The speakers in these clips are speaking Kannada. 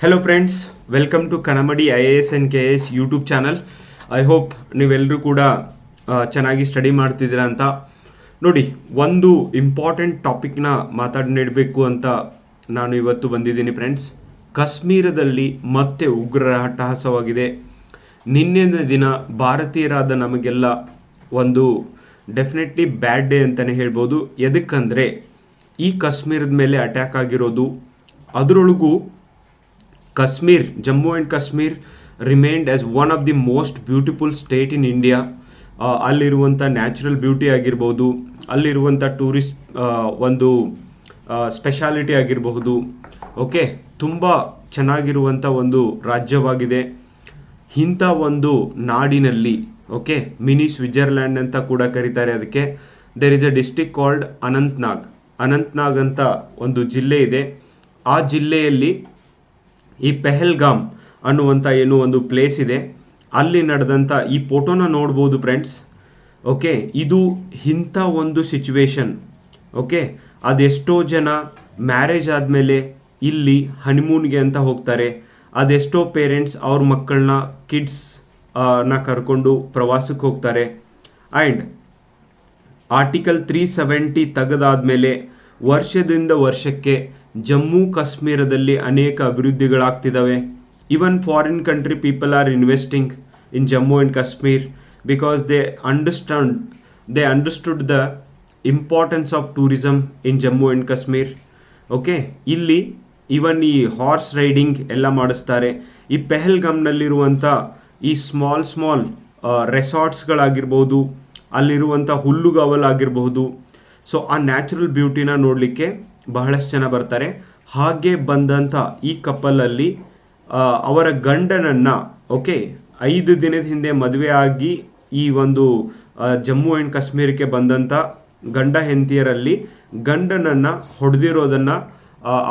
Hello friends welcome to Kanamadi I A S and K S YouTube channel I hope ನೀವೆಲ್ಲರೂ ಕೂಡ ಚೆನ್ನಾಗಿ ಸ್ಟಡಿ ಮಾಡ್ತಿದ್ದೀರಾ ಅಂತ. ನೋಡಿ, ಒಂದು ಇಂಪಾರ್ಟೆಂಟ್ ಟಾಪಿಕ್ನ ಮಾತಾಡಬೇಕು ಅಂತ ನಾನು ಇವತ್ತು ಬಂದಿದ್ದೀನಿ ಫ್ರೆಂಡ್ಸ್ ಕಾಶ್ಮೀರದಲ್ಲಿ ಮತ್ತೆ ಉಗ್ರರ ಅಟ್ಟಹಾಸವಾಗಿದೆ. ನಿನ್ನೆಯ ದಿನ ಭಾರತೀಯರಾದ ನಮಗೆಲ್ಲ ಒಂದು ಡೆಫಿನೆಟ್ಲಿ ಬ್ಯಾಡ್ ಡೇ ಅಂತಲೇ ಹೇಳ್ಬೋದು. ಎದಕ್ಕಂದರೆ, ಈ ಕಾಶ್ಮೀರದ ಮೇಲೆ ಅಟ್ಯಾಕ್ ಆಗಿರೋದು, ಅದರೊಳಗೂ Kashmir Jammu and Kashmir remained as one of the most beautiful state in India ಅಲ್ಲಿರುವಂಥ ನ್ಯಾಚುರಲ್ ಬ್ಯೂಟಿ ಆಗಿರ್ಬೋದು ಅಲ್ಲಿರುವಂಥ ಟೂರಿಸ್ಟ್ ಒಂದು ಸ್ಪೆಷಾಲಿಟಿ ಆಗಿರಬಹುದು. ಓಕೆ ತುಂಬ ಚೆನ್ನಾಗಿರುವಂಥ ಒಂದು ರಾಜ್ಯವಾಗಿದೆ. ಇಂಥ ಒಂದು ನಾಡಿನಲ್ಲಿ ಓಕೆ ಮಿನಿ ಸ್ವಿಟ್ಜರ್ಲ್ಯಾಂಡ್ ಅಂತ ಕೂಡ ಕರೀತಾರೆ ಅದಕ್ಕೆ. There is a district called Anantnag Anantnag ಅಂತ ಒಂದು ಜಿಲ್ಲೆ ಇದೆ. ಆ ಜಿಲ್ಲೆಯಲ್ಲಿ ಈ ಪೆಹಲ್ಗಾಮ್ ಅನ್ನುವಂಥ ಏನು ಒಂದು ಪ್ಲೇಸ್ ಇದೆ. ಅಲ್ಲಿ ನಡೆದಂಥ ಈ ಫೋಟೋನ ನೋಡ್ಬೋದು ಫ್ರೆಂಡ್ಸ್ ಓಕೆ ಇದು ಇಂಥ ಒಂದು ಸಿಚುವೇಶನ್ ಓಕೆ ಅದೆಷ್ಟೋ ಜನ ಮ್ಯಾರೇಜ್ ಆದಮೇಲೆ ಇಲ್ಲಿ ಹನಿಮೂನ್ಗೆ ಅಂತ ಹೋಗ್ತಾರೆ. ಅದೆಷ್ಟೋ ಪೇರೆಂಟ್ಸ್ ಅವ್ರ ಮಕ್ಕಳನ್ನ ಕಿಡ್ಸ್ನ ಕರ್ಕೊಂಡು ಪ್ರವಾಸಕ್ಕೆ ಹೋಗ್ತಾರೆ. ಆ್ಯಂಡ್ ಆರ್ಟಿಕಲ್ ತ್ರೀ ಸೆವೆಂಟಿ ತೆಗೆದಾದ್ಮೇಲೆ ವರ್ಷದಿಂದ ವರ್ಷಕ್ಕೆ ಜಮ್ಮು ಕಾಶ್ಮೀರದಲ್ಲಿ ಅನೇಕ ಅಭಿವೃದ್ಧಿಗಳಾಗ್ತಿದ್ದಾವೆ even foreign country people are investing in Jammu and Kashmir because they understand they understood the importance of tourism in Jammu and Kashmir okay ಇಲ್ಲಿ ಇವನ್ ಈ ಹಾರ್ಸ್ ರೈಡಿಂಗ್ ಎಲ್ಲ ಮಾಡಿಸ್ತಾರೆ. ಈ ಪೆಹಲ್ಗಮ್ನಲ್ಲಿರುವಂಥ ಈ ಸ್ಮಾಲ್ ಸ್ಮಾಲ್ ರೆಸಾರ್ಟ್ಸ್ಗಳಾಗಿರ್ಬೋದು ಅಲ್ಲಿರುವಂಥ ಹುಲ್ಲುಗಾವಲಾಗಿರಬಹುದು ಸೊ ಆ ನ್ಯಾಚುರಲ್ ಬ್ಯೂಟಿನ ನೋಡಲಿಕ್ಕೆ ಬಹಳಷ್ಟು ಜನ ಬರ್ತಾರೆ. ಹಾಗೆ ಬಂದಂಥ ಈ ಕಪ್ಪಲಲ್ಲಿ ಅವರ ಗಂಡನನ್ನು, ಓಕೆ, ಐದು ದಿನದ ಹಿಂದೆ ಮದುವೆ ಆಗಿ ಈ ಒಂದು ಜಮ್ಮು ಆ್ಯಂಡ್ ಕಾಶ್ಮೀರಕ್ಕೆ ಬಂದಂಥ ಗಂಡ ಹೆಂಡತಿಯರಲ್ಲಿ ಗಂಡನನ್ನು ಹೊಡೆದಿರೋದನ್ನು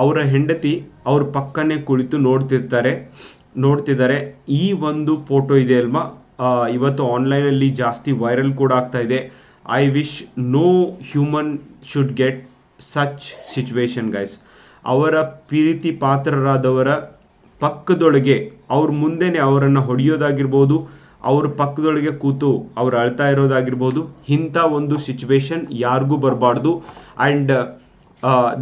ಅವರ ಹೆಂಡತಿ ಅವ್ರ ಪಕ್ಕನೇ ಕುಳಿತು ನೋಡ್ತಿರ್ತಾರೆ, ನೋಡ್ತಿದ್ದಾರೆ. ಈ ಒಂದು ಫೋಟೋ ಇದೆ ಅಲ್ವಾ? ಇವತ್ತು ಆನ್ಲೈನಲ್ಲಿ ಜಾಸ್ತಿ ವೈರಲ್ ಕೂಡ ಆಗ್ತಾ ಇದೆ. I wish no human should get such situation guys ಅವರ ಪ್ರೀತಿ ಪಾತ್ರರಾದವರ ಪಕ್ಕದೊಳಗೆ ಅವ್ರ ಮುಂದೆನೆ ಅವರನ್ನು ಹೊಡೆಯೋದಾಗಿರ್ಬೋದು, ಅವ್ರ ಪಕ್ಕದೊಳಗೆ ಕೂತು ಅವ್ರು ಅಳ್ತಾ ಇರೋದಾಗಿರ್ಬೋದು, ಇಂಥ ಒಂದು ಸಿಚುವೇಶನ್ ಯಾರಿಗೂ ಬರಬಾರ್ದು. And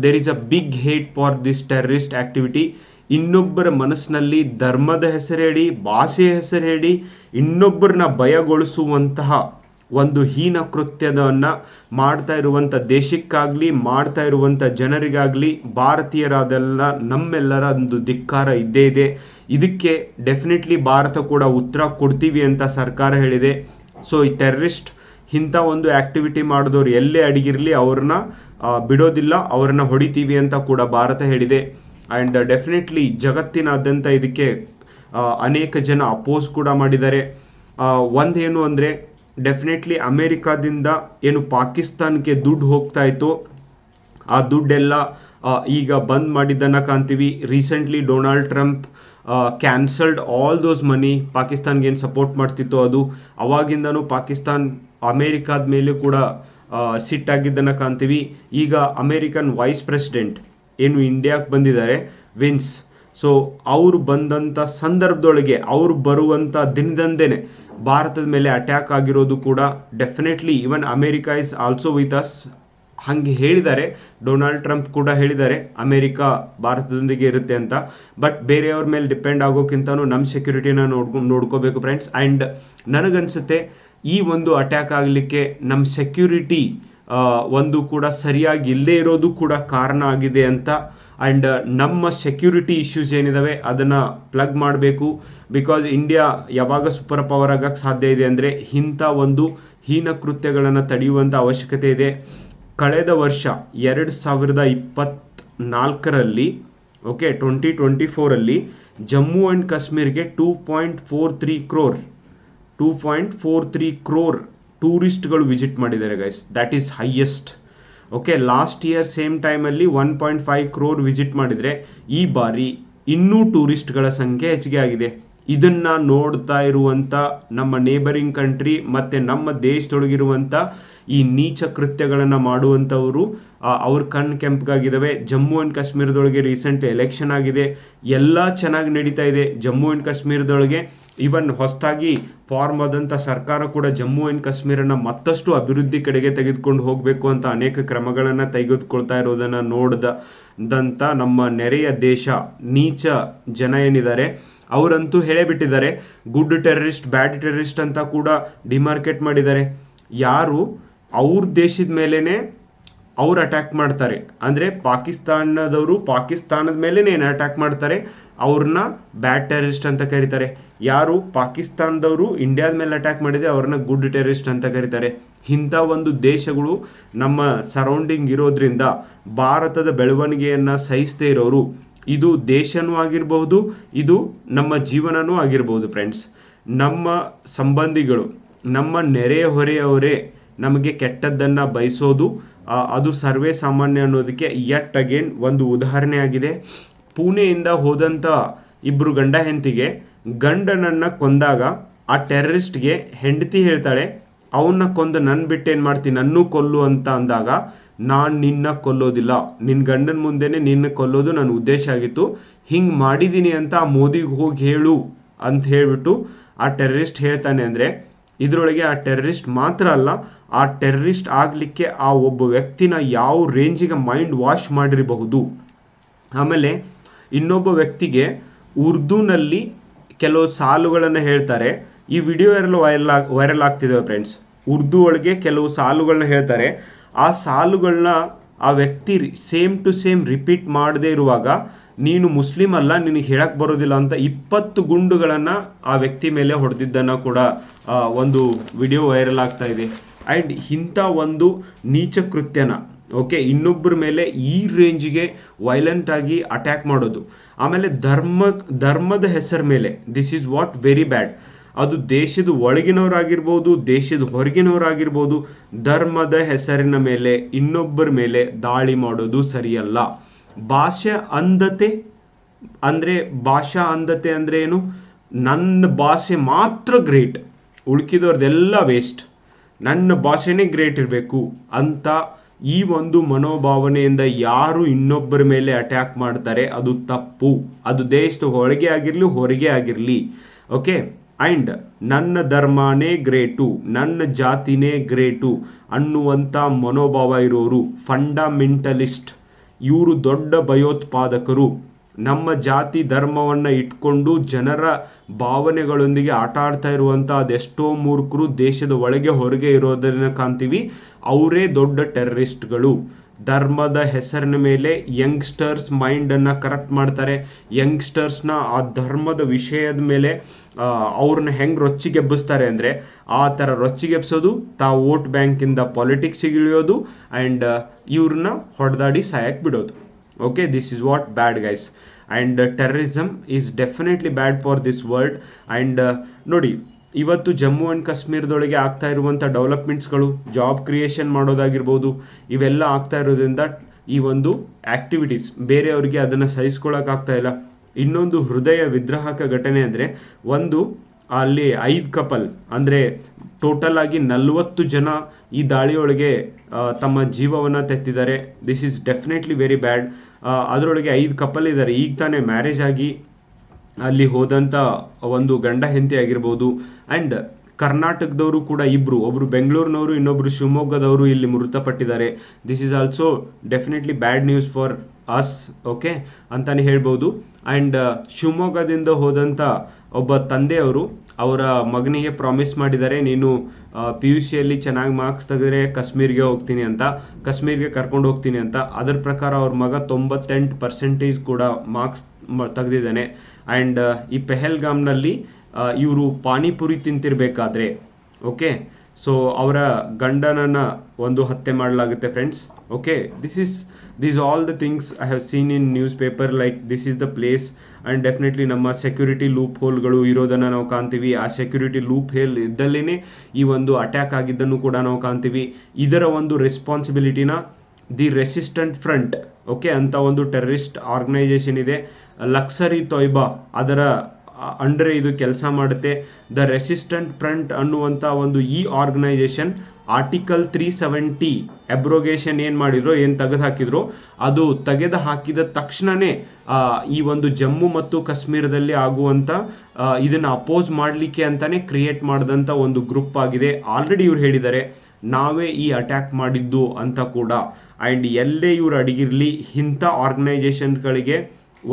there is a big hate for this terrorist activity ಇನ್ನೊಬ್ಬರ ಮನಸ್ಸಿನಲ್ಲಿ ಧರ್ಮದ ಹೆಸರು ಹೇಳಿ, ಭಾಷೆಯ ಹೆಸರು ಹೇಳಿ, ಇನ್ನೊಬ್ಬರನ್ನ ಭಯಗೊಳಿಸುವಂತಹ ಒಂದು ಹೀನ ಕೃತ್ಯವನ್ನು ಮಾಡ್ತಾ ಇರುವಂಥ ದೇಶಕ್ಕಾಗಲಿ, ಮಾಡ್ತಾ ಇರುವಂಥ ಜನರಿಗಾಗಲಿ, ಭಾರತೀಯರಾದೆಲ್ಲ ನಮ್ಮೆಲ್ಲರ ಒಂದು ಧಿಕ್ಕಾರ ಇದ್ದೇ ಇದೆ. ಇದಕ್ಕೆ ಡೆಫಿನೆಟ್ಲಿ ಭಾರತ ಕೂಡ ಉತ್ತರ ಕೊಡ್ತೀವಿ ಅಂತ ಸರ್ಕಾರ ಹೇಳಿದೆ. ಸೊ ಈ ಟೆರರಿಸ್ಟ್ ಇಂಥ ಒಂದು ಆ್ಯಕ್ಟಿವಿಟಿ ಮಾಡಿದವ್ರು ಎಲ್ಲೇ ಅಡಗಿರಲಿ, ಅವ್ರನ್ನ ಬಿಡೋದಿಲ್ಲ, ಅವ್ರನ್ನ ಹೊಡಿತೀವಿ ಅಂತ ಕೂಡ ಭಾರತ ಹೇಳಿದೆ. ಆ್ಯಂಡ್ ಡೆಫಿನೆಟ್ಲಿ ಜಗತ್ತಿನಾದ್ಯಂತ ಇದಕ್ಕೆ ಅನೇಕ ಜನ ಅಪೋಸ್ ಕೂಡ ಮಾಡಿದ್ದಾರೆ. ಒಂದೇನು ಅಂದರೆ ಡೆಫಿನೆಟ್ಲಿ ಅಮೇರಿಕಾದಿಂದ ಏನು ಪಾಕಿಸ್ತಾನಕ್ಕೆ ದುಡ್ಡು ಹೋಗ್ತಾ ಇತ್ತು. ಆ ದುಡ್ಡೆಲ್ಲ ಈಗ ಬಂದ್ ಮಾಡಿದ್ದನ್ನು ಕಾಣ್ತೀವಿ. Recently Donald Trump cancelled all those money ಪಾಕಿಸ್ತಾನ್ಗೆ ಏನು ಸಪೋರ್ಟ್ ಮಾಡ್ತಿತ್ತು ಅದು. ಅವಾಗಿಂದನೂ ಪಾಕಿಸ್ತಾನ್ ಅಮೇರಿಕಾದ ಮೇಲೆ ಕೂಡ ಸಿಟ್ಟಾಗಿದ್ದನ್ನು ಕಾಣ್ತೀವಿ. ಈಗ ಅಮೇರಿಕನ್ ವೈಸ್ ಪ್ರೆಸಿಡೆಂಟ್ ಏನು ಇಂಡಿಯಾಕ್ಕೆ ಬಂದಿದ್ದಾರೆ ವಿನ್ಸ್ ಸೊ ಅವರು ಬಂದಂಥ ಸಂದರ್ಭದೊಳಗೆ, ಅವರು ಬರುವಂಥ ದಿನದಂದೇನೆ ಭಾರತದ ಮೇಲೆ ಅಟ್ಯಾಕ್ ಆಗಿರೋದು ಕೂಡ definitely even America is also with us ಹಂಗೆ ಹೇಳಿದ್ದಾರೆ. ಡೊನಾಲ್ಡ್ ಟ್ರಂಪ್ ಕೂಡ ಹೇಳಿದ್ದಾರೆ. ಅಮೇರಿಕಾ ಭಾರತದೊಂದಿಗೆ ಇರುತ್ತೆ ಅಂತ. ಬಟ್ ಬೇರೆಯವ್ರ ಮೇಲೆ ಡಿಪೆಂಡ್ ಆಗೋಕ್ಕಿಂತನೂ ನಮ್ಮ ಸೆಕ್ಯೂರಿಟಿನ ನೋಡ್ಕೊಂಡು ನೋಡ್ಕೋಬೇಕು ಫ್ರೆಂಡ್ಸ್ ಆ್ಯಂಡ್ ನನಗನ್ಸುತ್ತೆ ಈ ಒಂದು ಅಟ್ಯಾಕ್ ಆಗಲಿಕ್ಕೆ ನಮ್ಮ ಸೆಕ್ಯೂರಿಟಿ ಒಂದು ಕೂಡ ಸರಿಯಾಗಿ ಇಲ್ಲದೇ ಇರೋದು ಕೂಡ ಕಾರಣ ಆಗಿದೆ ಅಂತ ಆ್ಯಂಡ್ ನಮ್ಮ ಸೆಕ್ಯೂರಿಟಿ ಇಶ್ಯೂಸ್ ಏನಿದಾವೆ, ಅದನ್ನು ಪ್ಲಗ್ ಮಾಡಬೇಕು. ಬಿಕಾಸ್ ಇಂಡಿಯಾ ಯಾವಾಗ ಸೂಪರ್ ಪವರ್ ಆಗಕ್ಕೆ ಸಾಧ್ಯ ಇದೆ ಅಂದರೆ, ಇಂಥ ಒಂದು ಹೀನ ಕೃತ್ಯಗಳನ್ನು ತಡೆಯುವಂಥ ಅವಶ್ಯಕತೆ ಇದೆ. ಕಳೆದ ವರ್ಷ ಎರಡು ಸಾವಿರದ ಇಪ್ಪತ್ನಾಲ್ಕರಲ್ಲಿ ಓಕೆ ಟ್ವೆಂಟಿ ಟ್ವೆಂಟಿ ಫೋರಲ್ಲಿ Jammu and ಕಾಶ್ಮೀರ್ಗೆ two point four three crore two point four three crore ಟೂರಿಸ್ಟ್ಗಳು visit ಮಾಡಿದ್ದಾರೆ guys that is highest okay last year same ಟೈಮಲ್ಲಿ one point five crore visit ಮಾಡಿದರೆ ಈ ಬಾರಿ ಇನ್ನೂ ಟೂರಿಸ್ಟ್ಗಳ ಸಂಖ್ಯೆ ಹೆಚ್ಚಿಗೆ ಆಗಿದೆ. ಇದನ್ನು ನೋಡ್ತಾ ಇರುವಂಥ ನಮ್ಮ ನೇಬರಿಂಗ್ ಕಂಟ್ರಿ ಮತ್ತು ನಮ್ಮ ದೇಶದೊಳಗಿರುವಂತ ಈ ನೀಚ ಕೃತ್ಯಗಳನ್ನು ಮಾಡುವಂಥವರು ಅವ್ರ ಕಣ್ಣು ಕೆಂಪಗಾಗಿದ್ದಾವೆ ಜಮ್ಮು ಆ್ಯಂಡ್ ಕಾಶ್ಮೀರದೊಳಗೆ ರೀಸೆಂಟ್ ಎಲೆಕ್ಷನ್ ಆಗಿದೆ. ಎಲ್ಲ ಚೆನ್ನಾಗಿ ನಡೀತಾ ಇದೆ. ಜಮ್ಮು ಆ್ಯಂಡ್ ಕಾಶ್ಮೀರದೊಳಗೆ ಈವನ್ ಹೊಸದಾಗಿ ಫಾರ್ಮ್ ಆದಂಥ ಸರ್ಕಾರ ಕೂಡ ಜಮ್ಮು ಆ್ಯಂಡ್ ಕಾಶ್ಮೀರನ ಮತ್ತಷ್ಟು ಅಭಿವೃದ್ಧಿ ಕಡೆಗೆ ತೆಗೆದುಕೊಂಡು ಹೋಗಬೇಕು ಅಂತ ಅನೇಕ ಕ್ರಮಗಳನ್ನು ತೆಗೆದುಕೊಳ್ತಾ ಇರೋದನ್ನು ನೋಡ್ದಂತ ನಮ್ಮ ನೆರೆಯ ದೇಶ ನೀಚ ಜನ ಏನಿದ್ದಾರೆ, ಅವರಂತೂ ಹೇಳೇ ಬಿಟ್ಟಿದ್ದಾರೆ ಗುಡ್ ಟೆರರಿಸ್ಟ್, ಬ್ಯಾಡ್ ಟೆರರಿಸ್ಟ್ ಅಂತ ಕೂಡ ಡಿಮಾರ್ಕೆಟ್ ಮಾಡಿದ್ದಾರೆ. ಯಾರು? ಅವ್ರ ದೇಶದ ಮೇಲೇನೆ ಅವ್ರು ಅಟ್ಯಾಕ್ ಮಾಡ್ತಾರೆ. ಅಂದರೆ ಪಾಕಿಸ್ತಾನದವರು ಪಾಕಿಸ್ತಾನದ ಮೇಲೇ ಏನು ಅಟ್ಯಾಕ್ ಮಾಡ್ತಾರೆ? ಅವ್ರನ್ನ ಬ್ಯಾಡ್ ಟೆರರಿಸ್ಟ್ ಅಂತ ಕರೀತಾರೆ. ಯಾರು? ಪಾಕಿಸ್ತಾನದವರು ಇಂಡಿಯಾದ ಮೇಲೆ ಅಟ್ಯಾಕ್ ಮಾಡಿದರೆ ಅವ್ರನ್ನ ಗುಡ್ ಟೆರರಿಸ್ಟ್ ಅಂತ ಕರೀತಾರೆ. ಇಂಥ ಒಂದು ದೇಶಗಳು ನಮ್ಮ ಸರೌಂಡಿಂಗ್ ಇರೋದ್ರಿಂದ ಭಾರತದ ಬೆಳವಣಿಗೆಯನ್ನು ಸಹಿಸದೇ ಇರೋರು. ಇದು ದೇಶನೂ ಆಗಿರ್ಬೋದು, ಇದು ನಮ್ಮ ಜೀವನವೂ ಆಗಿರ್ಬೋದು ಫ್ರೆಂಡ್ಸ್ ನಮ್ಮ ಸಂಬಂಧಿಗಳು, ನಮ್ಮ ನೆರೆಯ ಹೊರೆಯವರೇ ನಮಗೆ ಕೆಟ್ಟದ್ದನ್ನು ಬಯಸೋದು ಅದು ಸರ್ವೇ ಸಾಮಾನ್ಯ ಅನ್ನೋದಕ್ಕೆ ಯಟ್ ಅಗೇನ್ ಒಂದು ಉದಾಹರಣೆ ಆಗಿದೆ ಪುಣೆಯಿಂದ ಹೋದಂಥ ಇಬ್ಬರು ಗಂಡ ಹೆಂಡತಿಗೆ ಗಂಡನನ್ನು ಕೊಂದಾಗ ಆ ಟೆರರಿಸ್ಟ್ಗೆ ಹೆಂಡತಿ ಹೇಳ್ತಾಳೆ, ಅವನ್ನ ಕೊಂದು ನನ್ನ ಬಿಟ್ಟು ಏನು ಮಾಡ್ತೀನಿ ನನ್ನೂ ಕೊಲ್ಲು ಅಂತ ಅಂದಾಗ, ನಾನು ನಿನ್ನ ಕೊಲ್ಲೋದಿಲ್ಲ. ನಿನ್ನ ಗಂಡನ ಮುಂದೆನೆ ನಿನ್ನ ಕೊಲ್ಲೋದು ನನ್ನ ಉದ್ದೇಶ ಆಗಿತ್ತು. ಹಿಂಗೆ ಮಾಡಿದ್ದೀನಿ ಅಂತ ಆ ಮೋದಿಗೆ ಹೋಗಿ ಹೇಳು ಅಂತ ಹೇಳಿಬಿಟ್ಟು ಆ ಟೆರರಿಸ್ಟ್ ಹೇಳ್ತಾನೆ ಅಂದರೆ, ಇದರೊಳಗೆ ಆ ಟೆರರಿಸ್ಟ್ ಮಾತ್ರ ಅಲ್ಲ ಆ ಟೆರರಿಸ್ಟ್ ಆಗಲಿಕ್ಕೆ ಆ ಒಬ್ಬ ವ್ಯಕ್ತಿನ ಯಾವ ರೇಂಜಿಗೆ ಮೈಂಡ್ ವಾಶ್ ಮಾಡಿರಬಹುದು. ಆಮೇಲೆ ಇನ್ನೊಬ್ಬ ವ್ಯಕ್ತಿಗೆ ಉರ್ದುನಲ್ಲಿ ಕೆಲವು ಸಾಲುಗಳನ್ನು ಹೇಳ್ತಾರೆ. ಈ ವಿಡಿಯೋ ಎಲ್ಲ ವೈರಲ್ ಆಗಿ, ವೈರಲ್ ಆಗ್ತಿದ್ದಾವೆ ಫ್ರೆಂಡ್ಸ್ ಉರ್ದು ಒಳಗೆ ಕೆಲವು ಸಾಲುಗಳನ್ನ ಹೇಳ್ತಾರೆ. ಆ ಸಾಲುಗಳನ್ನ ಆ ವ್ಯಕ್ತಿ ಸೇಮ್ ಟು ಸೇಮ್ ರಿಪೀಟ್ ಮಾಡದೇ ಇರುವಾಗ, ನೀನು ಮುಸ್ಲಿಂ ಅಲ್ಲ, ನಿನಗೆ ಹೇಳಕ್ಕೆ ಬರೋದಿಲ್ಲ ಅಂತ ಇಪ್ಪತ್ತು ಗುಂಡುಗಳನ್ನು ಆ ವ್ಯಕ್ತಿ ಮೇಲೆ ಹೊಡೆದಿದ್ದನ್ನು ಕೂಡ ಒಂದು ವಿಡಿಯೋ ವೈರಲ್ ಆಗ್ತಾ ಇದೆ. ಆ್ಯಂಡ್ ಇಂಥ ಒಂದು ನೀಚ ಕೃತ್ಯನ ಓಕೆ ಇನ್ನೊಬ್ಬರ ಮೇಲೆ ಈ ರೇಂಜಿಗೆ ವೈಲೆಂಟ್ ಆಗಿ ಅಟ್ಯಾಕ್ ಮಾಡೋದು. ಆಮೇಲೆ ಧರ್ಮ, ಧರ್ಮದ ಹೆಸರ ಮೇಲೆ this is what very bad ಅದು ದೇಶದ ಒಳಗಿನವರಾಗಿರ್ಬೋದು, ದೇಶದ ಹೊರಗಿನವರಾಗಿರ್ಬೋದು, ಧರ್ಮದ ಹೆಸರಿನ ಮೇಲೆ, ಇನ್ನೊಬ್ಬರ ಮೇಲೆ ದಾಳಿ ಮಾಡೋದು ಸರಿಯಲ್ಲ. ಭಾಷೆ ಅಂಧತೆ, ಅಂದರೆ ಭಾಷಾ ಅಂಧತೆ ಅಂದರೆ ಏನು? ನನ್ನ ಭಾಷೆ ಮಾತ್ರ ಗ್ರೇಟ್ ಉಳ್ಕಿದವ್ರದ್ದೆಲ್ಲ ವೇಸ್ಟ್ ನನ್ನ ಭಾಷೆನೇ ಗ್ರೇಟ್ ಇರಬೇಕು ಅಂತ ಈ ಒಂದು ಮನೋಭಾವನೆಯಿಂದ ಯಾರು ಇನ್ನೊಬ್ಬರ ಮೇಲೆ ಅಟ್ಯಾಕ್ ಮಾಡ್ತಾರೆ, ಅದು ತಪ್ಪು. ಅದು ದೇಶದ ಒಳಗೆ ಆಗಿರಲಿ, ಹೊರಗೆ ಆಗಿರಲಿ. ಓಕೆ ಆ್ಯಂಡ್ ನನ್ನ ಧರ್ಮನೇ ಗ್ರೇಟು ನನ್ನ ಜಾತಿನೇ ಗ್ರೇಟು ಅನ್ನುವಂಥ ಮನೋಭಾವ ಇರೋರು ಫಂಡಮೆಂಟಲಿಸ್ಟ್ ಇವರು ದೊಡ್ಡ ಭಯೋತ್ಪಾದಕರು. ನಮ್ಮ ಜಾತಿ ಧರ್ಮವನ್ನು ಇಟ್ಕೊಂಡು ಜನರ ಭಾವನೆಗಳೊಂದಿಗೆ ಆಟ ಆಡ್ತಾ ಇರುವಂಥ ಅದೆಷ್ಟೋ ಮೂರ್ಖರು ದೇಶದ ಒಳಗೆ ಹೊರಗೆ ಇರೋದನ್ನು ಕಾಣ್ತೀವಿ. ಅವರೇ ದೊಡ್ಡ ಟೆರರಿಸ್ಟ್ಗಳು. ಧರ್ಮದ ಹೆಸರಿನ ಮೇಲೆ ಯಂಗ್ಸ್ಟರ್ಸ್ ಮೈಂಡನ್ನು ಕರೆಕ್ಟ್ ಮಾಡ್ತಾರೆ. ಯಂಗ್ಸ್ಟರ್ಸ್ನ ಆ ಧರ್ಮದ ವಿಷಯದ ಮೇಲೆ ಅವ್ರನ್ನ ಹೆಂಗೆ ರೊಚ್ಚಿಗೆಬ್ಬಿಸ್ತಾರೆ ಅಂದರೆ, ಆ ಥರ ರೊಚ್ಚಿಗೆಬ್ಸೋದು ತಾವು ವೋಟ್ ಬ್ಯಾಂಕಿಂದ ಪಾಲಿಟಿಕ್ಸಿಗೆ ಇಳಿಯೋದು ಆ್ಯಂಡ್ ಇವ್ರನ್ನ ಹೊಡೆದಾಡಿ ಸಾಯಕ್ಕೆ ಬಿಡೋದು. Okay this bad what bad guys and terrorism is definitely bad for this world. And ನೋಡಿ, ಇವತ್ತು ಜಮ್ಮು ಆ್ಯಂಡ್ ಕಾಶ್ಮೀರದೊಳಗೆ ಆಗ್ತಾ ಇರುವಂಥ ಡೆವಲಪ್ಮೆಂಟ್ಸ್ಗಳು ಜಾಬ್ ಕ್ರಿಯೇಷನ್ ಮಾಡೋದಾಗಿರ್ಬೋದು, ಇವೆಲ್ಲ ಆಗ್ತಾ ಇರೋದ್ರಿಂದ ಈ ಒಂದು ಆ್ಯಕ್ಟಿವಿಟೀಸ್ ಬೇರೆಯವರಿಗೆ ಅದನ್ನು ಸಹಿಸ್ಕೊಳ್ಳೋಕ್ಕಾಗ್ತಾ ಇಲ್ಲ. ಇನ್ನೊಂದು ಹೃದಯ ವಿದ್ರಾಹಕ ಘಟನೆ ಅಂದರೆ, ಒಂದು ಅಲ್ಲಿ ಐದು ಕಪಲ್ ಅಂದರೆ ಟೋಟಲ್ ಆಗಿ ನಲವತ್ತು ಜನ ಈ ದಾಳಿಯೊಳಗೆ ತಮ್ಮ ಜೀವವನ್ನು ತೆತ್ತಿದ್ದಾರೆ. This is definitely very bad ಅದರೊಳಗೆ ಐದು ಕಪಲ್ ಇದ್ದಾರೆ. ಈಗ ತಾನೇ ಮ್ಯಾರೇಜ್ ಆಗಿ ಅಲ್ಲಿ ಹೋದಂಥ ಒಂದು ಗಂಡ ಹೆಂಡತಿ ಆಗಿರ್ಬೋದು. ಆ್ಯಂಡ್ ಕರ್ನಾಟಕದವರು ಕೂಡ ಇಬ್ಬರು ಒಬ್ಬರು ಬೆಂಗಳೂರಿನವರು ಇನ್ನೊಬ್ಬರು ಶಿವಮೊಗ್ಗದವರು ಇಲ್ಲಿ ಮೃತಪಟ್ಟಿದ್ದಾರೆ. This is also definitely bad news for us okay ಅಂತಾನೆ ಹೇಳ್ಬೋದು. ಆ್ಯಂಡ್ ಶಿವಮೊಗ್ಗದಿಂದ ಹೋದಂಥ ಒಬ್ಬ ತಂದೆಯವರು ಅವರ ಮಗನಿಗೆ ಪ್ರಾಮಿಸ್ ಮಾಡಿದ್ದಾರೆ, ನೀನು ಪಿ ಯು ಸಿಯಲ್ಲಿ ಚೆನ್ನಾಗಿ ಮಾರ್ಕ್ಸ್ ತೆಗೆದ್ರೆ ಕಾಶ್ಮೀರ್ಗೆ ಹೋಗ್ತೀನಿ ಅಂತ, ಕಾಶ್ಮೀರ್ಗೆ ಕರ್ಕೊಂಡು ಹೋಗ್ತೀನಿ ಅಂತ. ಅದರ ಪ್ರಕಾರ ಅವ್ರ ಮಗ ತೊಂಬತ್ತೆಂಟು ಪರ್ಸೆಂಟೇಜ್ ಕೂಡ ಮಾರ್ಕ್ಸ್ ತೆಗೆದಿದ್ದಾನೆ. ಆ್ಯಂಡ್ ಈ ಪೆಹಲ್ಗಾಮ್ನಲ್ಲಿ ಇವರು ಪಾನಿಪುರಿ ತಿಂತಿರ್ಬೇಕಾದ್ರೆ ಓಕೆ ಸೊ ಅವರ ಗಂಡನನ್ನು ಒಂದು ಹತ್ಯೆ ಮಾಡಲಾಗುತ್ತೆ friends okay this is these all the things I have seen in newspaper like this is the place and definitely ನಮ್ಮ ಸೆಕ್ಯೂರಿಟಿ ಲೂಪ್ ಹೋಲ್ಗಳು ಇರೋದನ್ನು ನಾವು ಕಾಣ್ತೀವಿ. ಆ ಸೆಕ್ಯೂರಿಟಿ ಲೂಪ್ ಹೇಲ್ ಇದ್ದಲ್ಲೇ ಈ ಒಂದು ಅಟ್ಯಾಕ್ ಆಗಿದ್ದನ್ನು ಕೂಡ ನಾವು ಕಾಣ್ತೀವಿ. ಇದರ ಒಂದು ರೆಸ್ಪಾನ್ಸಿಬಿಲಿಟಿನ ದಿ ರೆಸಿಸ್ಟೆಂಟ್ ಫ್ರಂಟ್ ಓಕೆ ಅಂತ ಒಂದು ಟೆರರಿಸ್ಟ್ ಆರ್ಗನೈಸೇಷನ್ ಇದೆ. ಲಕ್ಸರಿ ತೊಯ್ಬಾ ಅದರ ಅಂಡರ್ ಇದು ಕೆಲಸ ಮಾಡುತ್ತೆ. ದ ರೆಸಿಸ್ಟೆಂಟ್ ಫ್ರಂಟ್ ಅನ್ನುವಂಥ ಒಂದು ಈ organisation article three seventy abrogation ಏನು ಮಾಡಿದ್ರು, ಏನು ತೆಗೆದು ಹಾಕಿದ್ರು, ಅದು ತೆಗೆದು ಹಾಕಿದ ತಕ್ಷಣವೇ ಈ ಒಂದು ಜಮ್ಮು ಮತ್ತು ಕಾಶ್ಮೀರದಲ್ಲಿ ಆಗುವಂಥ ಇದನ್ನು ಅಪೋಸ್ ಮಾಡಲಿಕ್ಕೆ ಅಂತಲೇ ಕ್ರಿಯೇಟ್ ಮಾಡಿದಂಥ ಒಂದು ಗ್ರೂಪ್ ಆಗಿದೆ. ಆಲ್ರೆಡಿ ಇವ್ರು ಹೇಳಿದ್ದಾರೆ, ನಾವೇ ಈ ಅಟ್ಯಾಕ್ ಮಾಡಿದ್ದು ಅಂತ ಕೂಡ. ಆ್ಯಂಡ್ ಎಲ್ಲೇ ಇವ್ರು ಅಡಗಿರಲಿ, ಇಂಥ ಆರ್ಗನೈಸೇಷನ್ಗಳಿಗೆ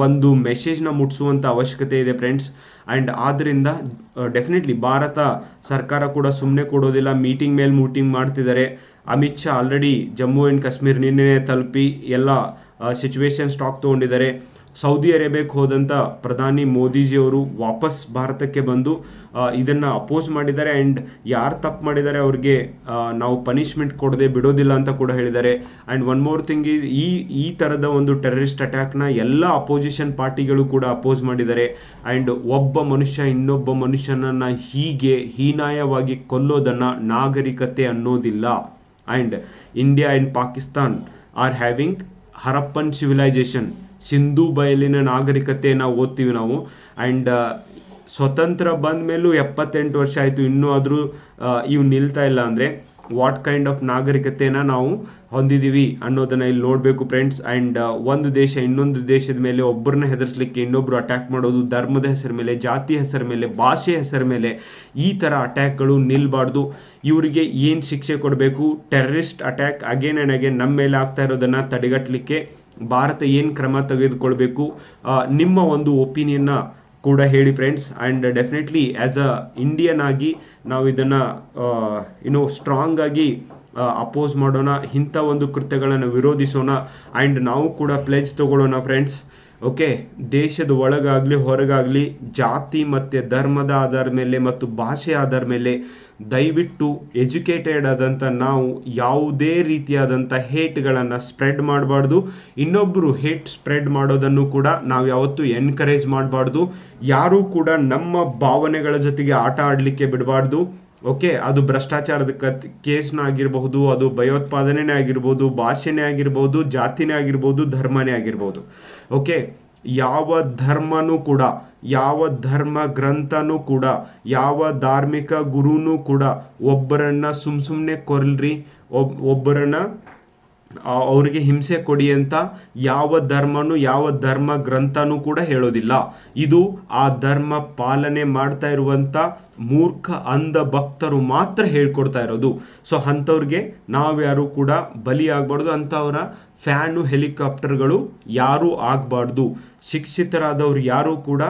ಒಂದು ಮೆಸೇಜ್ನ ಮುಟ್ಟಿಸುವಂಥ ಅವಶ್ಯಕತೆ ಇದೆ ಫ್ರೆಂಡ್ಸ್ ಆ್ಯಂಡ್ ಆದ್ದರಿಂದ ಡೆಫಿನೆಟ್ಲಿ ಭಾರತ ಸರ್ಕಾರ ಕೂಡ ಸುಮ್ಮನೆ ಕೊಡೋದಿಲ್ಲ ಮೀಟಿಂಗ್ ಮೇಲೆ ಮೀಟಿಂಗ್ ಮಾಡ್ತಿದ್ದಾರೆ ಅಮಿತ್ ಶಾ ಆಲ್ರೆಡಿ ಜಮ್ಮು ಆ್ಯಂಡ್ ಕಾಶ್ಮೀರ್ ನಿನ್ನೆ ತಲುಪಿ ಎಲ್ಲ ಸಿಚುವೇಶನ್ ಸ್ಟಾಕ್ ತೊಗೊಂಡಿದ್ದಾರೆ. ಸೌದಿ ಅರೇಬಿಯಾಕ್ಕೆ ಹೋದಂಥ ಪ್ರಧಾನಿ ಮೋದಿಜಿಯವರು ವಾಪಸ್ ಭಾರತಕ್ಕೆ ಬಂದು ಇದನ್ನು ಅಪೋಸ್ ಮಾಡಿದ್ದಾರೆ ಆ್ಯಂಡ್ ಯಾರು ತಪ್ಪು ಮಾಡಿದ್ದಾರೆ ಅವ್ರಿಗೆ ನಾವು ಪನಿಷ್ಮೆಂಟ್ ಕೊಡದೆ ಬಿಡೋದಿಲ್ಲ ಅಂತ ಕೂಡ ಹೇಳಿದ್ದಾರೆ. And one more thing is ಈ ಈ ಥರದ ಒಂದು ಟೆರರಿಸ್ಟ್ ಅಟ್ಯಾಕ್ನ ಎಲ್ಲ ಅಪೋಸಿಷನ್ ಪಾರ್ಟಿಗಳು ಕೂಡ ಅಪೋಸ್ ಮಾಡಿದ್ದಾರೆ. ಆ್ಯಂಡ್ ಒಬ್ಬ ಮನುಷ್ಯ ಇನ್ನೊಬ್ಬ ಮನುಷ್ಯನನ್ನು ಹೀಗೆ ಹೀನಾಯವಾಗಿ ಕೊಲ್ಲೋದನ್ನು ನಾಗರಿಕತೆ ಅನ್ನೋದಿಲ್ಲ. And India and Pakistan are having Harappan civilisation Sindhu ಬಯಲಿನ ನಾಗರಿಕತೆಯನ್ನು ಓದ್ತೀವಿ ನಾವು. ಆ್ಯಂಡ್ ಸ್ವತಂತ್ರ ಬಂದ ಮೇಲೂ ಎಪ್ಪತ್ತೆಂಟು ವರ್ಷ ಆಯಿತು, ಇನ್ನೂ ಆದರೂ ಇವು ನಿಲ್ತಾ ಇಲ್ಲ ಅಂದರೆ ವಾಟ್ ಕೈಂಡ್ ಆಫ್ ನಾಗರಿಕತೆನ ನಾವು ಹೊಂದಿದ್ದೀವಿ ಅನ್ನೋದನ್ನು ಇಲ್ಲಿ ನೋಡಬೇಕು ಫ್ರೆಂಡ್ಸ್ ಆ್ಯಂಡ್ ಒಂದು ದೇಶ ಇನ್ನೊಂದು ದೇಶದ ಮೇಲೆ ಒಬ್ಬರನ್ನ ಹೆದರ್ಸ್ಲಿಕ್ಕೆ ಇನ್ನೊಬ್ಬರು ಅಟ್ಯಾಕ್ ಮಾಡೋದು, ಧರ್ಮದ ಹೆಸರ ಮೇಲೆ, ಜಾತಿ ಹೆಸರ ಮೇಲೆ, ಭಾಷೆ ಹೆಸರ ಮೇಲೆ ಈ ಥರ ಅಟ್ಯಾಕ್ಗಳು ನಿಲ್ಬಾರ್ದು. ಇವರಿಗೆ ಏನು ಶಿಕ್ಷೆ ಕೊಡಬೇಕು? Terrorist attack again and again ನಮ್ಮ ಮೇಲೆ ಆಗ್ತಾ ಇರೋದನ್ನು ತಡೆಗಟ್ಟಲಿಕ್ಕೆ ಭಾರತ ಏನು ಕ್ರಮ ತೆಗೆದುಕೊಳ್ಬೇಕು ನಿಮ್ಮ ಒಂದು ಒಪಿನಿಯನ್ನ ಕೂಡ ಹೇಳಿ friends and definitely as a Indian ಆಗಿ ನಾವು ಇದನ್ನು ಇನ್ನೂ ಸ್ಟ್ರಾಂಗ್ ಆಗಿ ಅಪೋಸ್ ಮಾಡೋಣ, ಇಂಥ ಒಂದು ಕೃತ್ಯಗಳನ್ನು ವಿರೋಧಿಸೋಣ. ಆ್ಯಂಡ್ ನಾವು ಕೂಡ ಪ್ಲೇಜ್ ತಗೊಳ್ಳೋಣ ಫ್ರೆಂಡ್ಸ್ ಓಕೆ, ದೇಶದ ಒಳಗಾಗಲಿ, ಹೊರಗಾಗಲಿ, ಜಾತಿ ಮತ್ತು ಧರ್ಮದ ಆಧಾರ ಮೇಲೆ ಮತ್ತು ಭಾಷೆ ಆಧಾರ ಮೇಲೆ ದಯವಿಟ್ಟು ಎಜುಕೇಟೆಡ್ ಆದಂಥ ನಾವು ಯಾವುದೇ ರೀತಿಯಾದಂಥ ಹೇಟ್ಗಳನ್ನು ಸ್ಪ್ರೆಡ್ ಮಾಡಬಾರ್ದು. ಇನ್ನೊಬ್ಬರು ಹೇಟ್ ಸ್ಪ್ರೆಡ್ ಮಾಡೋದನ್ನು ಕೂಡ ನಾವು ಯಾವತ್ತೂ ಎನ್ಕರೇಜ್ ಮಾಡಬಾರ್ದು. ಯಾರೂ ಕೂಡ ನಮ್ಮ ಭಾವನೆಗಳ ಜೊತೆಗೆ ಆಟ ಆಡಲಿಕ್ಕೆ ಬಿಡಬಾರ್ದು. ಓಕೆ, ಅದು ಭ್ರಷ್ಟಾಚಾರದ ಕತ್ ಕೇಸ್ನ ಆಗಿರಬಹುದು, ಅದು ಭಯೋತ್ಪಾದನೆ ಆಗಿರ್ಬೋದು, ಭಾಷೆನೇ ಆಗಿರ್ಬೋದು, ಜಾತಿನೇ ಆಗಿರ್ಬೋದು, ಧರ್ಮನೇ ಆಗಿರ್ಬೋದು. ಓಕೆ, ಯಾವ ಧರ್ಮನೂ ಕೂಡ, ಯಾವ ಧರ್ಮ ಗ್ರಂಥನೂ ಕೂಡ, ಯಾವ ಧಾರ್ಮಿಕ ಗುರುನೂ ಕೂಡ ಒಬ್ಬರನ್ನ ಸುಮ್ ಸುಮ್ಮನೆ ಕೊರಲ್ರಿ, ಒಬ್, ಒಬ್ಬರನ್ನ ಅವರಿಗೆ ಹಿಂಸೆ ಕೊಡಿ ಅಂತ ಯಾವ ಧರ್ಮನೂ, ಯಾವ ಧರ್ಮ ಗ್ರಂಥನೂ ಕೂಡ ಹೇಳೋದಿಲ್ಲ. ಇದು ಆ ಧರ್ಮ ಪಾಲನೆ ಮಾಡ್ತಾ ಇರುವಂಥ ಮೂರ್ಖ, ಅಂಧ ಭಕ್ತರು ಮಾತ್ರ ಹೇಳ್ಕೊಡ್ತಾ ಇರೋದು. ಸೊ ಅಂಥವ್ರಿಗೆ ನಾವ್ಯಾರು ಕೂಡ ಬಲಿ ಆಗಬಾರ್ದು. ಅಂಥವರ ಫ್ಯಾನು, ಹೆಲಿಕಾಪ್ಟರ್ಗಳು ಯಾರೂ ಆಗಬಾರ್ದು. ಶಿಕ್ಷಿತರಾದವ್ರು ಯಾರೂ ಕೂಡ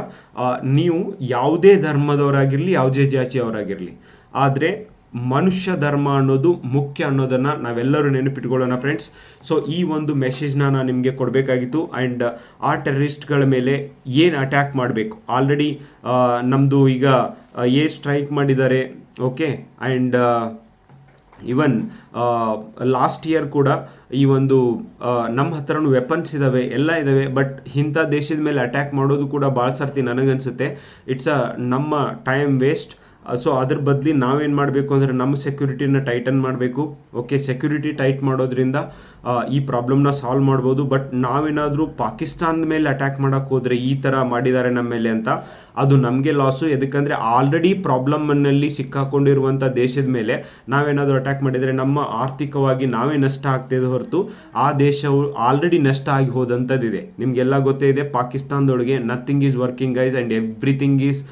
ನೀವು ಯಾವುದೇ ಧರ್ಮದವರಾಗಿರಲಿ, ಯಾವುದೇ ಜಾತಿಯವರಾಗಿರಲಿ. ಆದರೆ ಮನುಷ್ಯ ಧರ್ಮ ಅನ್ನೋದು ಮುಖ್ಯ ಅನ್ನೋದನ್ನು ನಾವೆಲ್ಲರೂ ನೆನಪಿಟ್ಕೊಳ್ಳೋಣ ಫ್ರೆಂಡ್ಸ್ ಸೊ ಈ ಒಂದು ಮೆಸೇಜ್ನ ನಾನು ನಿಮಗೆ ಕೊಡಬೇಕಾಗಿತ್ತು. ಆ್ಯಂಡ್ ಆ ಟೆರರಿಸ್ಟ್ಗಳ ಮೇಲೆ ಏನು ಅಟ್ಯಾಕ್ ಮಾಡಬೇಕು? ಆಲ್ರೆಡಿ ನಮ್ಮದು ಈಗ ಏ ಸ್ಟ್ರೈಕ್ ಮಾಡಿದ್ದಾರೆ. Okay and even last year ಕೂಡ ಈ ಒಂದು ನಮ್ಮ ಹತ್ರನೂ ವೆಪನ್ಸ್ ಇದ್ದಾವೆ ಎಲ್ಲ ಇದ್ದಾವೆ ಬಟ್ ಇಂಥ ದೇಶದ ಮೇಲೆ ಅಟ್ಯಾಕ್ ಮಾಡೋದು ಕೂಡ ಭಾಳ ಸರ್ತಿ ನನಗನ್ಸುತ್ತೆ. ಇಟ್ಸ್ ಅ ನಮ್ಮ ಟೈಮ್ ವೇಸ್ಟ್ ಸೊ ಅದ್ರ ಬದಲಿ ನಾವೇನು ಮಾಡಬೇಕು ಅಂದರೆ ನಮ್ಮ ಸೆಕ್ಯೂರಿಟಿನ ಟೈಟನ್ ಮಾಡಬೇಕು. ಓಕೆ ಸೆಕ್ಯೂರಿಟಿ ಟೈಟ್ ಮಾಡೋದ್ರಿಂದ ಈ ಪ್ರಾಬ್ಲಮ್ನ ಸಾಲ್ವ್ ಮಾಡ್ಬೋದು. ಬಟ್ ನಾವೇನಾದರೂ ಪಾಕಿಸ್ತಾನದ ಮೇಲೆ ಅಟ್ಯಾಕ್ ಮಾಡೋಕ್ಕೆ ಹೋದರೆ ಈ ಥರ ಮಾಡಿದ್ದಾರೆ ನಮ್ಮ ಮೇಲೆ ಅಂತ, ಅದು ನಮಗೆ ಲಾಸು ಎದಕ್ಕಂದರೆ ಆಲ್ರೆಡಿ ಪ್ರಾಬ್ಲಮ್ನಲ್ಲಿ ಸಿಕ್ಕಾಕೊಂಡಿರುವಂಥ ದೇಶದ ಮೇಲೆ ನಾವೇನಾದರೂ ಅಟ್ಯಾಕ್ ಮಾಡಿದರೆ ನಮ್ಮ ಆರ್ಥಿಕವಾಗಿ ನಾವೇ ನಷ್ಟ ಆಗ್ತಿದೆ ಹೊರತು ಆ ದೇಶವು ಆಲ್ರೆಡಿ ನಷ್ಟ ಆಗಿ ಹೋದಂಥದ್ದಿದೆ. ನಿಮಗೆಲ್ಲ ಗೊತ್ತೇ ಇದೆ, ಪಾಕಿಸ್ತಾನದೊಳಗೆ nothing is working guys and everything is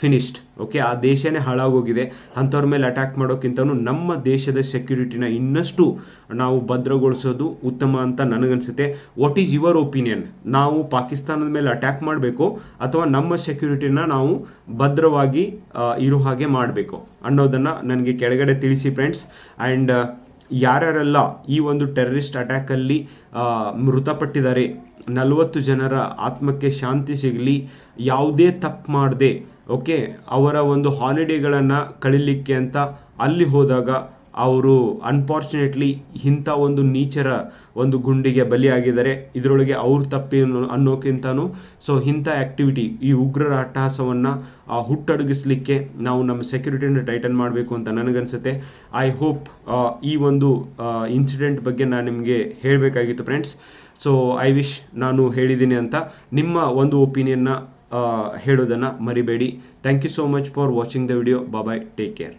finished okay ಆ ದೇಶನೇ ಹಾಳಾಗೋಗಿದೆ. ಅಂಥವ್ರ ಮೇಲೆ ಅಟ್ಯಾಕ್ ಮಾಡೋಕ್ಕಿಂತನೂ ನಮ್ಮ ದೇಶದ ಸೆಕ್ಯೂರಿಟಿನ ಇನ್ನಷ್ಟು ನಾವು ಭದ್ರಗೊಳಿಸೋದು ಉತ್ತಮ ಅಂತ ನನಗನ್ಸುತ್ತೆ. ವಾಟ್ ಈಸ್ ಯುವರ್ ಒಪಿನಿಯನ್ ನಾವು ಪಾಕಿಸ್ತಾನದ ಮೇಲೆ ಅಟ್ಯಾಕ್ ಮಾಡಬೇಕು ಅಥವಾ ನಮ್ಮ ಸೆಕ್ಯೂರಿಟಿನ ನಾವು ಭದ್ರವಾಗಿ ಇರೋ ಹಾಗೆ ಮಾಡಬೇಕು ಅನ್ನೋದನ್ನು ನನಗೆ ಕೆಳಗಡೆ ತಿಳಿಸಿ ಫ್ರೆಂಡ್ಸ್ ಆ್ಯಂಡ್ ಯಾರ್ಯಾರೆಲ್ಲ ಈ ಒಂದು ಟೆರರಿಸ್ಟ್ ಅಟ್ಯಾಕಲ್ಲಿ ಮೃತಪಟ್ಟಿದ್ದಾರೆ, ನಲವತ್ತು ಜನರ ಆತ್ಮಕ್ಕೆ ಶಾಂತಿ ಸಿಗಲಿ, ಯಾವುದೇ ತಪ್ಪು ಮಾಡದೆ ಓಕೆ, ಅವರ ಒಂದು ಹಾಲಿಡೇಗಳನ್ನು ಕಳೀಲಿಕ್ಕೆ ಅಂತ ಅಲ್ಲಿ ಹೋದಾಗ ಅವರು ಅನ್ಫಾರ್ಚುನೇಟ್ಲಿ ಇಂಥ ಒಂದು ನೀಚರ ಒಂದು ಗುಂಡಿಗೆ ಬಲಿಯಾಗಿದ್ದಾರೆ. ಇದರೊಳಗೆ ಅವ್ರು ತಪ್ಪಿ ಅನ್ನೋಕ್ಕಿಂತನೂ ಸೊ ಇಂಥ ಆ್ಯಕ್ಟಿವಿಟಿ ಈ ಉಗ್ರರ ಅಟ್ಟಹಾಸವನ್ನು ಹುಟ್ಟಡಗಿಸ್ಲಿಕ್ಕೆ ನಾವು ನಮ್ಮ ಸೆಕ್ಯೂರಿಟಿಯನ್ನು ಟೈಟನ್ ಮಾಡಬೇಕು ಅಂತ ನನಗನ್ಸುತ್ತೆ. ಐ ಹೋಪ್ ಈ ಒಂದು ಇನ್ಸಿಡೆಂಟ್ ಬಗ್ಗೆ ನಾನು ನಿಮಗೆ ಹೇಳಬೇಕಾಗಿತ್ತು ಫ್ರೆಂಡ್ಸ್ ಸೊ ಐ ವಿಶ್ ನಾನು ಹೇಳಿದ್ದೀನಿ ಅಂತ ನಿಮ್ಮ ಒಂದು ಒಪಿನಿಯನ್ನ ಹೇಳೋದನ್ನು ಮರಿಬೇಡಿ. Thank you so much for watching the video bye take care